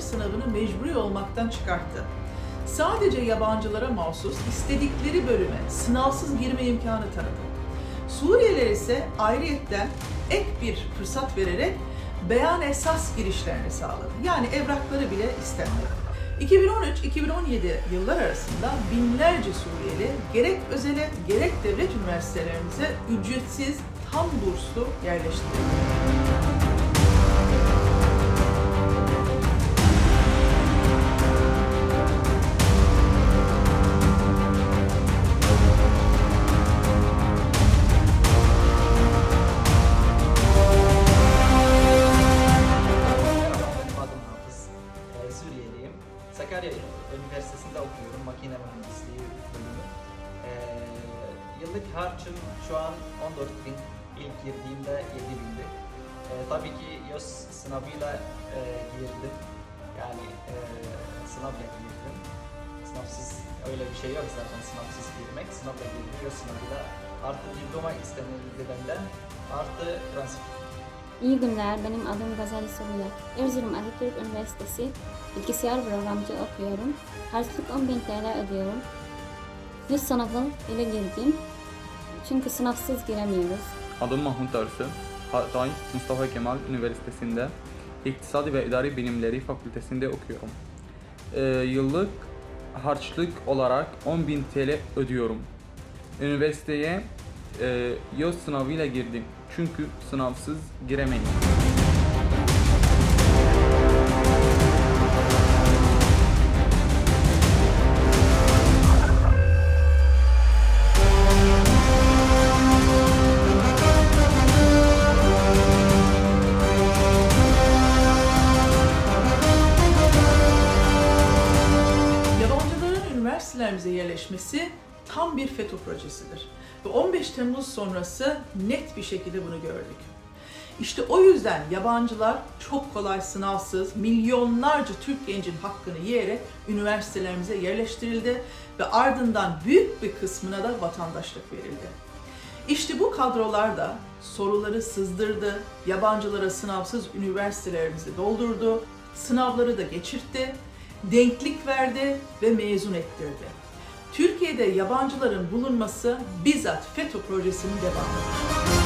sınavını mecburi olmaktan çıkarttı. Sadece yabancılara mahsus istedikleri bölüme sınavsız girme imkanı tanıdı. Suriyeliler ise ayrıyetten ek bir fırsat vererek beyan esas girişlerini sağladı. Yani evrakları bile istemedi. 2013-2017 yıllar arasında binlerce Suriyeli gerek özele gerek devlet üniversitelerimize ücretsiz tam burslu yerleştirildi. Sakarya Üniversitesi'nde okuyorum. Makine mühendisliği bölümü. Ee, yıllık harcım şu an 14 bin. İlk girdiğimde 7 bindi. Ee, tabii ki YÖS sınavıyla e, girdim. Yani e, sınavla girdim. Sınavsız öyle bir şey yok zaten sınavsız girmek. Sınavla. YÖS sınavıyla artı diploma istenildi benden. Artı transfer İyi günler, benim adım Gazali Soruya. Erzurum Atatürk Üniversitesi Bilgisayar Programcı okuyorum. Harçlık 10.000 TL ödüyorum. 100 sınavı ile girdim. Çünkü sınavsız giremiyoruz. Adım Mahmut Darsı. Hatay Mustafa Kemal Üniversitesi'nde İktisadi ve İdari Bilimleri Fakültesinde okuyorum. Ee, yıllık harçlık olarak 10.000 TL ödüyorum. Üniversiteye e, YÖS sınavıyla girdim. Çünkü sınavsız. Yabancıların üniversitelerimize yerleşmesi tam bir FETÖ projesidir. Ve 15 Temmuz sonrası net bir şekilde bunu gördük. İşte o yüzden yabancılar çok kolay sınavsız milyonlarca Türk gencin hakkını yiyerek üniversitelerimize yerleştirildi ve ardından büyük bir kısmına da vatandaşlık verildi. İşte bu kadrolar da soruları sızdırdı, yabancılara sınavsız üniversitelerimizi doldurdu, sınavları da geçirtti, denklik verdi ve mezun ettirdi. Türkiye'de yabancıların bulunması bizzat FETÖ projesinin devamıdır.